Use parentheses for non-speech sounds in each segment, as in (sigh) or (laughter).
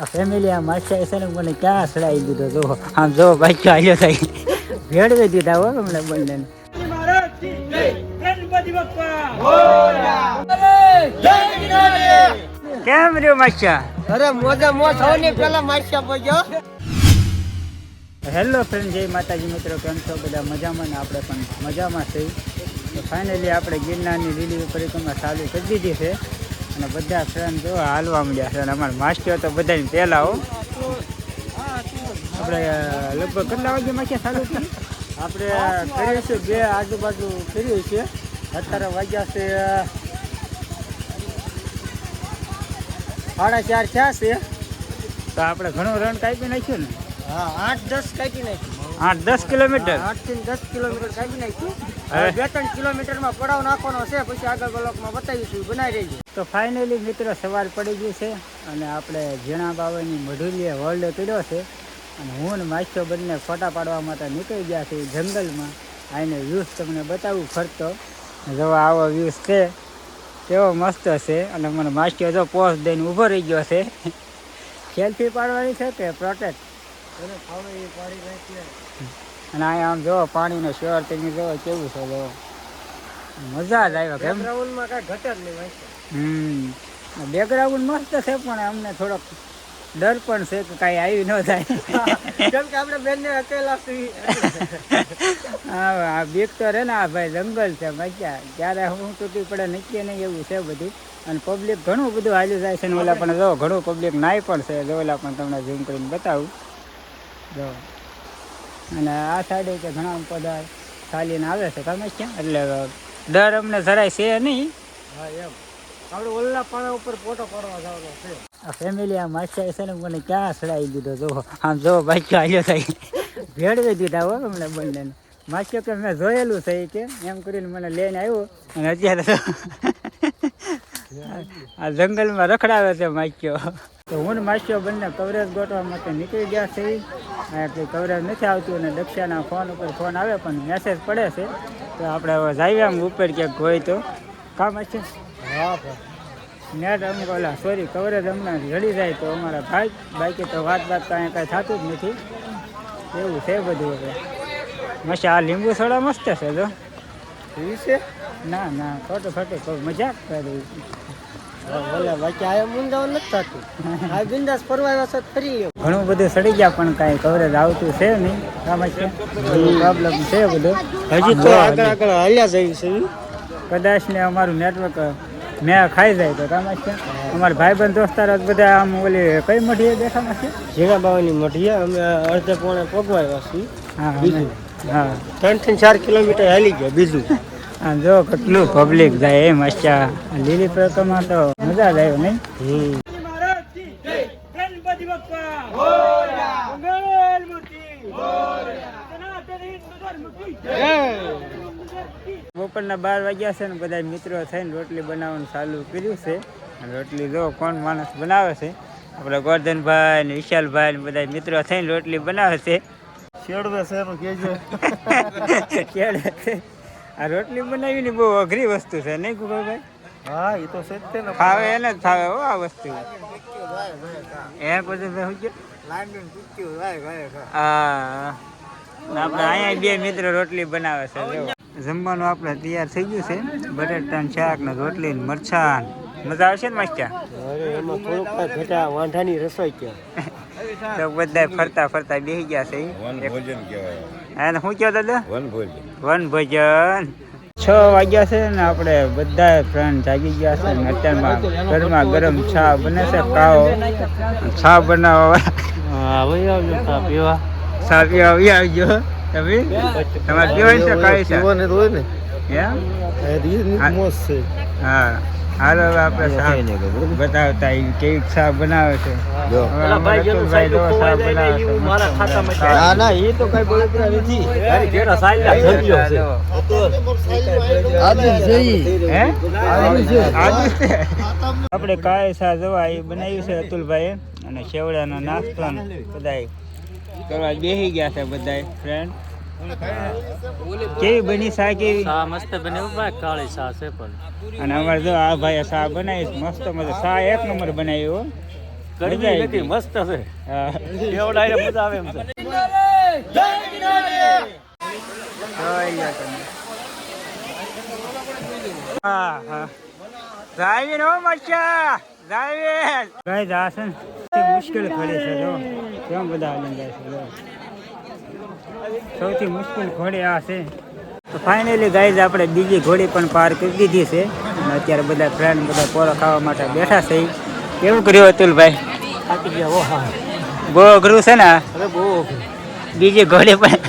આ ફેમિલી આ માસ્ટર છે ને મને ક્યાં સડાવી દીધો? જો આમ જો ભાઈ ચાલ્યો થાય ભેળવી દીધા હો હમણાં બંને કેમ રહ્યો માસ્ટર? અરે મોજા મોજ સૌની પેલા માસ્યા પહોંચ્યો હેલો ફ્રેન્ડ જય માતાજી મિત્રો કેમ છો? બધા મજામાં ને આપણે પણ મજામાં છીએ. તો ફાઇનલી આપણે ગિરનારની લીલી પરિક્રમા ચાલુ કરી દીધી છે. અને બધા ફ્રેન્ડ જો હાલવા મળ્યા છે અને અમારા માસ્ટર તો બધાની પહેલા હો. આપણે લગભગ કેટલા વાગે માસ્ટર ચાલુ કરી આપણે કરીએ છીએ બે આજુબાજુ કરીએ છીએ. અત્યારે વાગ્યા છે, સાડા ચાર થયા છે. તો આપણે ઘણું રન કાપી નાખ્યું ને? હા, આઠ દસ કાપી નાખ્યું. આઠ દસ કિલોમીટર. આઠથી દસ કિલોમીટર કાઢી નાખ્યું. બે ત્રણ કિલોમીટરમાં પડાવ નાખવાનો છે પછી આગળ બ્લોકમાં બતાવીશું. બનાવી રહેજો તો ફાઇનલી મિત્રો સવાર પડી ગઈ છે અને આપણે ઝીણા બાવાની મઢુલીએ વર્લ્ડ કર્યો છે અને હું ને માસ્ટર બંને ફોટા પાડવા માટે નીકળી ગયા છે જંગલમાં. આને વ્યૂઝ તમને બતાવું ફરતો. જો આવો વ્યૂઝ છે કેવો મસ્ત છે અને મને માસ્ટર જો પોસ્ટ દઈને ઊભો રહી ગયો છે. (laughs) સેલ્ફી પાડવાની છે કે પ્રોટેક્ટ અને અહીંયા આમ જો પાણીનો શોર તમે જો કેવું છે જો? મજા જ આવ્યા કેમ? બેકગ્રાઉન્ડમાં કાંઈ ઘટે જ નહીં હમ. બેકગ્રાઉન્ડ મસ્ત છે પણ અમને થોડોક ડર પણ છે કે કાંઈ આવી ન થાય (laughs) કેમ કે આપણે બેનને અકેલા છીએ. હા આ બીક તો રહે ને આ ભાઈ જંગલ છે મજા ક્યારે હું તૂટી પડે નક્કી નહીં એવું છે બધું. અને પબ્લિક ઘણું બધું હાલ્યું જાય છે ને ઓલા પણ જો ઘણું પબ્લિક નાય પણ છે. જો ઓલા પણ તમને ઝૂમ કરીને બતાવું. જો અને આ સાઈડે કે ઘણા પદાર ચાલીને આવે છે. તમે ક્યાં? એટલે ડર અમને જરાય છે નહીં. હા એમ. આપણે ઓલા પાણા ઉપર ફોટો પાડવા જવાનો છે. આ ફેમિલી આ માસ્ટર છે ને મને ક્યાં સડાઈ દીધો? જો આમ જો બાઈક આવ્યો થાય ભેળવી દીધા હો હમણાં બંને માસ્ટર કે મેં જોયેલું છે કે એમ કરીને મને લઈને આવ્યો. અને અત્યારે આ જંગલમાં રખડાવે છે માસ્યો. તો હું ને માસ્યો બંને કવરેજ ગોઠવા માટે નીકળી ગયા છે કવરેજ નથી આવતું અને દક્ષાના ફોન ઉપર ફોન આવે પણ મેસેજ પડે છે. તો આપણે હવે જઈએ આમ ઉપર ક્યાંક હોય તો. કામ હશે હા નેટ અમુક ઓલા સોરી કવરેજ હમણાં જડી જાય તો અમારા ભાઈ બાકી તો વાત વાત કાંઈ કાંઈ થતું જ નથી. એવું છે બધું હવે. મસ્ત આ લીંબુ સોડા મસ્ત છે જો. છે? ના ના ખોટું ખોટું મજાક કરી ભલે બાકી આ નથી થતું. આ બિંદાસ ફરવા આવ્યા છે ફરી લ્યો ઘણું બધું સડી ગયા પણ કાંઈ કવરેજ આવતું છે નહીં. આમાં છે પ્રોબ્લેમ છે બધું. હજી તો આગળ આગળ હાલ્યા જઈ છે. કદાચ ને અમારું નેટવર્ક મેં ખાઈ જાય તો કામ છે અમારા ભાઈબંધ દોસ્તાર બધા આમ ઓલી કઈ મઢીએ દેખામાં છે જીણા બાવાની મઠીએ અમે અડધે પોણે પગવાયા છીએ. હા બીજું? હા. ત્રણથી ચાર કિલોમીટર હાલી ગયા બીજું. આ જો કેટલું પબ્લિક જાય એ અચ્છા. લીલી પ્રકમાં તો મજા જ આવ્યો નહીં? હમ. બપોરના બાર વાગ્યા છે ને બધા મિત્રો થઈને રોટલી બનાવવાનું ચાલુ કર્યું છે. અને રોટલી જો કોણ માણસ બનાવે છે? આપણે ગોરધનભાઈ ને વિશાલભાઈ ને બધા મિત્રો થઈને રોટલી બનાવે છે. શેડવે (laughs) આ રોટલી બનાવીને બહુ અઘરી વસ્તુ છે નહીં ગુગલભાઈ હા એ તો છે જ ને. ફાવે એને જ ખાવે હો આ વસ્તુ. એ બધું મેં શું હા આપણે અહીંયા બે મિત્રો રોટલી બનાવે છે જમવાનું આપણે તૈયાર થઈ ગયું છે. બટેટાનું શાક ને રોટલી ને મરચાં મજા આવશે ને માસ્ટર? અરે એમાં થોડુંક ઘટા વાંઢાની રસોઈ ક્યાં તો બધા ફરતા ફરતા બેસી ગયા છે. વન ભોજન કહેવાય અને શું કહો દાદા? વન ભોજન વન ભોજન છ વાગ્યા છે ને આપણે બધા ફ્રેન્ડ જાગી ગયા છે ને અત્યારમાં ઘરમાં ગરમ ચા બને છે કાવો ચા બનાવવા. હા ભાઈ આવજો ચા પીવા. ચા પીવા આવી આવજો. તમે? તમારે પીવાય છે કાળી છે? ને. છે. હા. હાલો હવે આપણે શાક બતાવતા કેવી શાક બનાવે છે. ના ના એ તો કઈ બળતરા નથી. (laughs) આપણે કાળી શા જવા એ બનાવ્યું છે અતુલભાઈ અને શેવડાનો નાસ્તો બધા કરવા બેસી ગયા છે બધા ફ્રેન્ડ કેવી બની સા કેવી સા મસ્ત બની ભાઈ કાળી સા છે પણ. અને અમારે જો આ ભાઈ સા બનાવી મસ્ત મજા. સા એક નંબર બનાવી હો. મજા આવી મસ્ત છે. હા. કેવડાય મજા આવે એમ છે. હા હા. ડ્રાઇવિંગ હો મચ્છા ડ્રાઇવિંગ ગાઈસ આ ને. મુશ્કેલ ઘડી છે જો. કેમ બધા આનંદ છે જો. સૌથી મુશ્કેલ ઘોડી આ છે. તો ફાઇનલી ગાઈઝ આપણે બીજી ઘોડી પણ પાર કરી દીધી છે. અને અત્યારે બધા ફ્રેન્ડ બધા પોરો ખાવા માટે બેઠા છે. કેવું કર્યું અતુલભાઈ? થાકી ગયા હો બહુ અઘરું છે ને અરે બહુ બીજી ઘોડી પણ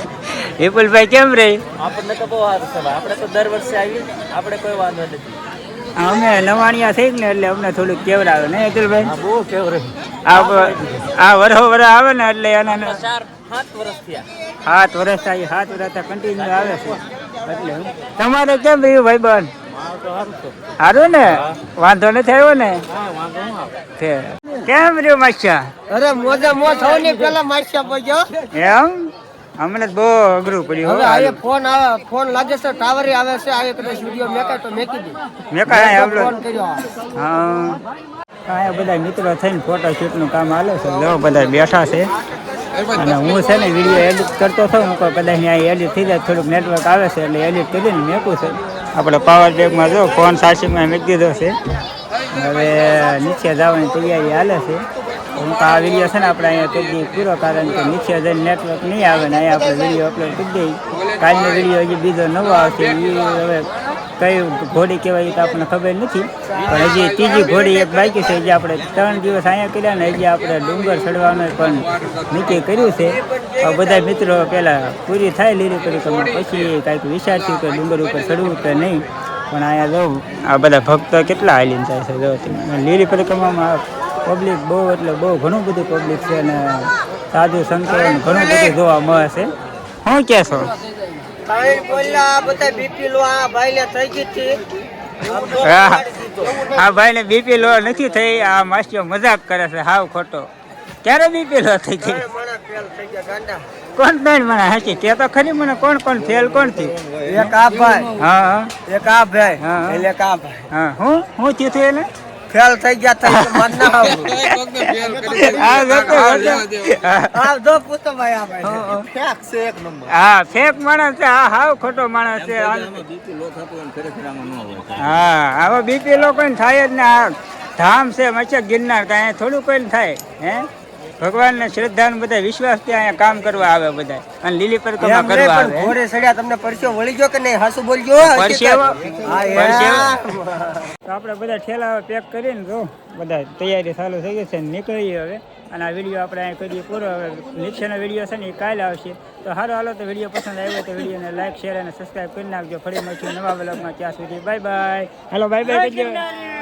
વિપુલભાઈ કેમ રહી? આપણને તો બહુ સારું છે આપણે તો દર વર્ષે આવીએ આપણે કોઈ વાંધો નથી. અમે નવાણિયા થઈ ને એટલે અમને થોડુંક કેવડાવે ને અતુલભાઈ? બહુ કેવું આ વરહો વરહ આવે ને એટલે એના સાત વર્ષ થયા. હાથ વર્ષ થાય કન્ટિન્યુ આવે છે. એટલે તમારે કેમ રહ્યું ભાઈ બન સારું ને? વાંધો નથી આવ્યો ને? ન કેમ રહ્યું માસ્યા? અરે મોજે મોજ થવાની પેલા માસ્યા પડ્યો એમ? હમણાં બહુ અઘરું પડ્યું હવે. આ ફોન આવે ફોન લાગે છે ટાવર આવે છે આ એક સ્ટુડિયો મેકાય તો મેકી દે. મેં કાંઈ ફોન કર્યો હા. આ બધા મિત્રો થઈને ફોટો શૂટનું કામ હાલે છે. બધા બેઠા છે. અને હું છે ને વીડિયો એડિટ કરતો હતો હું કદાચ અહીંયા એડિટ થઈ જાય થોડુંક નેટવર્ક આવે છે એટલે એડિટ કરીને મેકું છે. આપણે પાવર બેગમાં જો ફોન સાચીમાં મૂકી દીધો છે. હવે નીચે જવાની તૈયારી હાલે છે. હું તો આ વીડિયો છે ને આપણે અહીંયા કરી પૂરો કારણ કે નીચે જઈને નેટવર્ક નહીં આવે ને અહીંયા આપણે વીડિયો અપલોડ કરી દઈએ. કાલનો વીડિયો હજી બીજો નવો આવશે એ હવે કઈ ઘોડી કહેવાય તો આપણને ખબર નથી. પણ હજી ત્રીજી ઘોડી એક બાકી છે જે આપણે ત્રણ દિવસ અહીંયા કર્યા ને હજી આપણે ડુંગર ચડવાનો પણ નક્કી કર્યું છે. આ બધા મિત્રો પહેલાં પૂરી થાય લીલી પરિક્રમા પછી કાંઈક વિચારશું કે ડુંગર ઉપર ચડવું કે નહીં. પણ અહીંયા જો, આ બધા ભક્તો કેટલા હાલીને જાય છે જો. લીલી પરિક્રમામાં પબ્લિક બહુ એટલે બહુ ઘણું બધું પબ્લિક છે અને સાધુ સંતો ઘણું બધું જોવા મળે છે. હું કહેશો બોલ્યા આ બધા બીપી લો આ ભાઈ ને થઈ ગઈ હતી. બીપી લો નથી થઈ આ માસ્યો મજાક કરે છે હાવ ખોટો. ક્યારે બીપી લો થઈ ગઈ? કોણ બેન મને હાચી તે તો ખરી મને કોણ કોણ ફેલ કોણ થયું? એક આ ભાઈ હા એક આ ભાઈ. એટલે આ ભાઈ. હા હું હું થયું થયું એને? ફેલ થઈ ગયા થઈ તો મત ના (laughs) આવું હા. આ આ. ફેક છે એક નંબર. હા ફેક માણસ છે. હા હાવ ખોટો માણસ છે. હા હવે બીપી લો કોઈ થાય જ ને. આ ધામ છે મચ્છર ગિરનાર. કાંઈ થોડું કોઈ થાય હે? ભગવાનને શ્રદ્ધા ને બધા વિશ્વાસથી અહીંયા કામ કરવા આવે બધા અને લીલી પરિક્રમા કરવા આવે. ઘોડે સડ્યા તમને પરસ્યો વળી ગયો કે નહીં? હાસુ બોલજો. તો આપણે બધા ઠેલા પેક કરીને જો બધા તૈયારી ચાલુ થઈ ગઈ છે નીકળીએ હવે. અને આ વીડિયો આપણે અહીં કરીએ પૂરો. હવે નીચેનો વીડિયો છે ને એ કાલે આવશે. તો સારો હાલો તો વીડિયો પસંદ આવ્યો તો વિડીયોને લાઈક શેર અને સબસ્ક્રાઈબ કરી નાખજો. ફરી મળશું નવા બ્લોગમાં ત્યાં સુધી bye bye hello bye bye